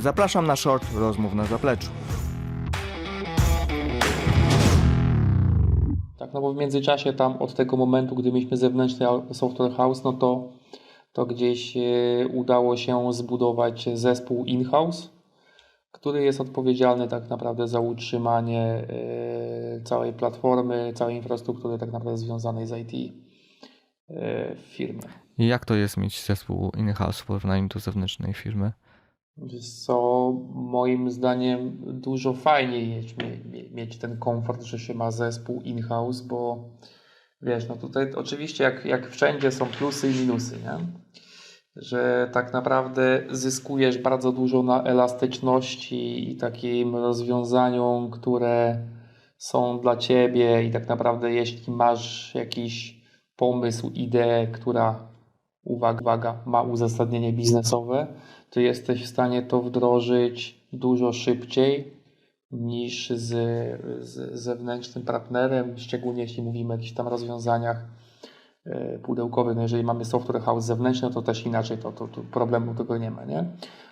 Zapraszam na short rozmów na zapleczu. Tak, no bo w międzyczasie tam od tego momentu, gdy mieliśmy zewnętrzny software house, no to, to gdzieś e, udało się zbudować zespół in-house, który jest odpowiedzialny tak naprawdę za utrzymanie e, całej platformy, całej infrastruktury tak naprawdę związanej z IT e. I jak to jest mieć zespół in-house w porównaniu do zewnętrznej firmy? Co moim zdaniem dużo fajniej mieć, mie- mieć ten komfort, że się ma zespół in-house, bo wiesz, no tutaj oczywiście jak, jak wszędzie są plusy i minusy, nie? Że tak naprawdę zyskujesz bardzo dużo na elastyczności i takim rozwiązaniom, które są dla ciebie i tak naprawdę jeśli masz jakiś pomysł, ideę, która uwaga, uwaga, ma uzasadnienie biznesowe, to jesteś w stanie to wdrożyć dużo szybciej niż z, z zewnętrznym partnerem, szczególnie jeśli mówimy o jakichś tam rozwiązaniach e, pudełkowych. No jeżeli mamy software house zewnętrzny, to też inaczej, to, to, to problemu tego nie ma, nie?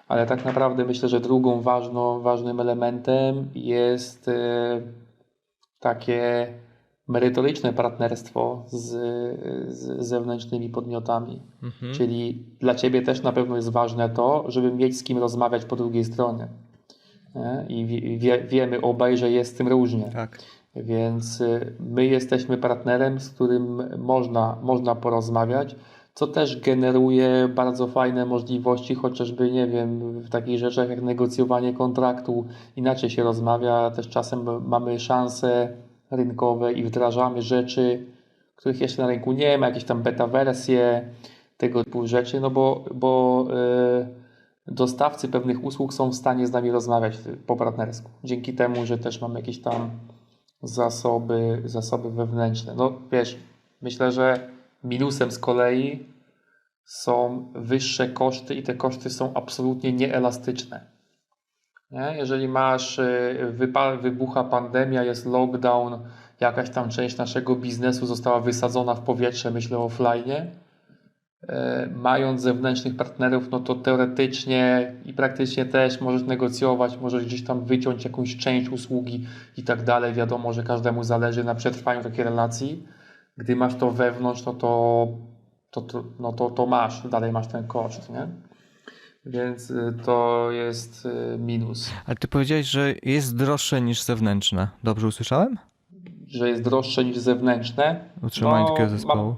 Ale tak naprawdę myślę, że drugą ważną, ważnym elementem jest e, takie merytoryczne partnerstwo z, z zewnętrznymi podmiotami. Mhm. Czyli dla Ciebie też na pewno jest ważne to, żeby mieć z kim rozmawiać po drugiej stronie. Nie? I wie, wie, wiemy obaj, że jest z tym różnie. Tak. Więc y, my jesteśmy partnerem, z którym można, można porozmawiać, co też generuje bardzo fajne możliwości, chociażby, nie wiem, w takich rzeczach jak negocjowanie kontraktu, inaczej się rozmawia, też czasem mamy szanse rynkowe i wdrażamy rzeczy, których jeszcze na rynku nie ma, jakieś tam beta wersje, tego typu rzeczy, no bo, bo y, dostawcy pewnych usług są w stanie z nami rozmawiać po partnersku. Dzięki temu, że też mamy jakieś tam zasoby, zasoby wewnętrzne. No wiesz, myślę, że minusem z kolei są wyższe koszty i te koszty są absolutnie nieelastyczne. Nie? Jeżeli masz, y, wybucha pandemia, jest lockdown, jakaś tam część naszego biznesu została wysadzona w powietrze, myślę offline, e, mając zewnętrznych partnerów, no to teoretycznie i praktycznie też możesz negocjować, możesz gdzieś tam wyciąć jakąś część usługi i tak dalej. Wiadomo, że każdemu zależy na przetrwaniu takiej relacji. Gdy masz to wewnątrz, no to, to, to, no to, to masz, dalej masz ten koszt, nie? Więc y, to jest y, minus. Ale ty powiedziałeś, że jest droższe niż zewnętrzne. Dobrze usłyszałem? Że jest droższe niż zewnętrzne. Utrzymanie No, takiego zespołu. Mam,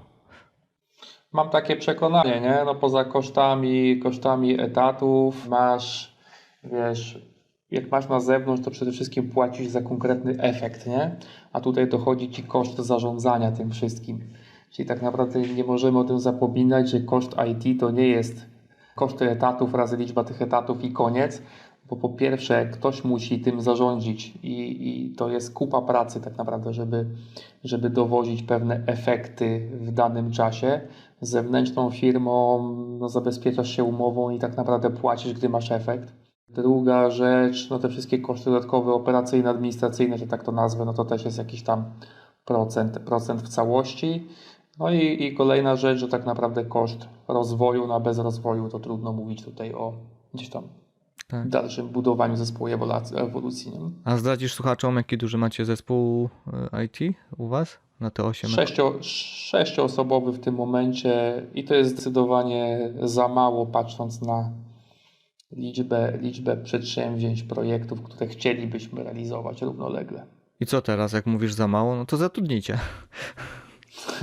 mam takie przekonanie, nie? No poza kosztami, kosztami etatów masz, wiesz, jak masz na zewnątrz, to przede wszystkim płacisz za konkretny efekt, nie? A tutaj dochodzi ci koszt zarządzania tym wszystkim. Czyli tak naprawdę nie możemy o tym zapominać, że koszt IT to nie jest koszty etatów razy liczba tych etatów i koniec, bo po pierwsze ktoś musi tym zarządzić i, i to jest kupa pracy tak naprawdę, żeby, żeby dowozić pewne efekty w danym czasie. Zewnętrzną firmą no, zabezpieczasz się umową i tak naprawdę płacisz, gdy masz efekt. Druga rzecz, no te wszystkie koszty dodatkowe, operacyjne, administracyjne, że tak to nazwę, no to też jest jakiś tam procent, procent w całości. No i, i kolejna rzecz, że tak naprawdę koszt rozwoju na bez rozwoju, to trudno mówić tutaj o gdzieś tam Tak. dalszym budowaniu zespołu ewolucji. nie? A zdradzisz słuchaczom, jaki duży macie zespół y, IT u was? Na te 8? Sześcio, sześcioosobowy w tym momencie i to jest zdecydowanie za mało patrząc na liczbę, liczbę przedsięwzięć, projektów, które chcielibyśmy realizować równolegle. I co teraz, jak mówisz za mało, no to zatrudnijcie.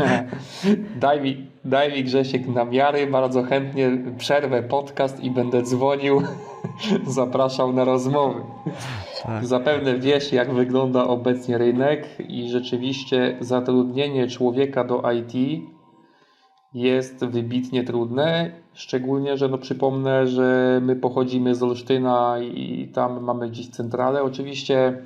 daj, mi, daj mi Grzesiek namiary, bardzo chętnie przerwę podcast i będę dzwonił, zapraszał na rozmowy. Tak. Zapewne wiesz, jak wygląda obecnie rynek i rzeczywiście zatrudnienie człowieka do IT jest wybitnie trudne. Szczególnie, że no przypomnę, że my pochodzimy z Olsztyna i tam mamy dziś centralę. Oczywiście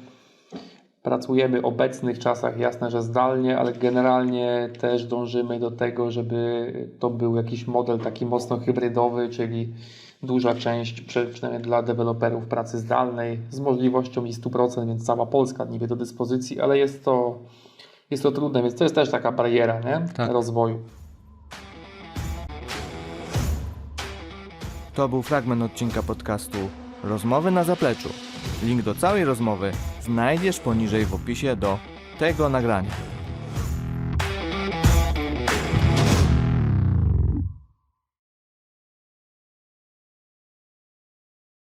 pracujemy w obecnych czasach, jasne, że zdalnie, ale generalnie też dążymy do tego, żeby to był jakiś model taki mocno hybrydowy, czyli duża część, przy- przynajmniej dla deweloperów pracy zdalnej, z możliwością i 100%, więc cała Polska niby do dyspozycji, ale jest to, jest to trudne, więc to jest też taka bariera nie? Tak. rozwoju. To był fragment odcinka podcastu Rozmowy na zapleczu. Link do całej rozmowy znajdziesz poniżej w opisie do tego nagrania.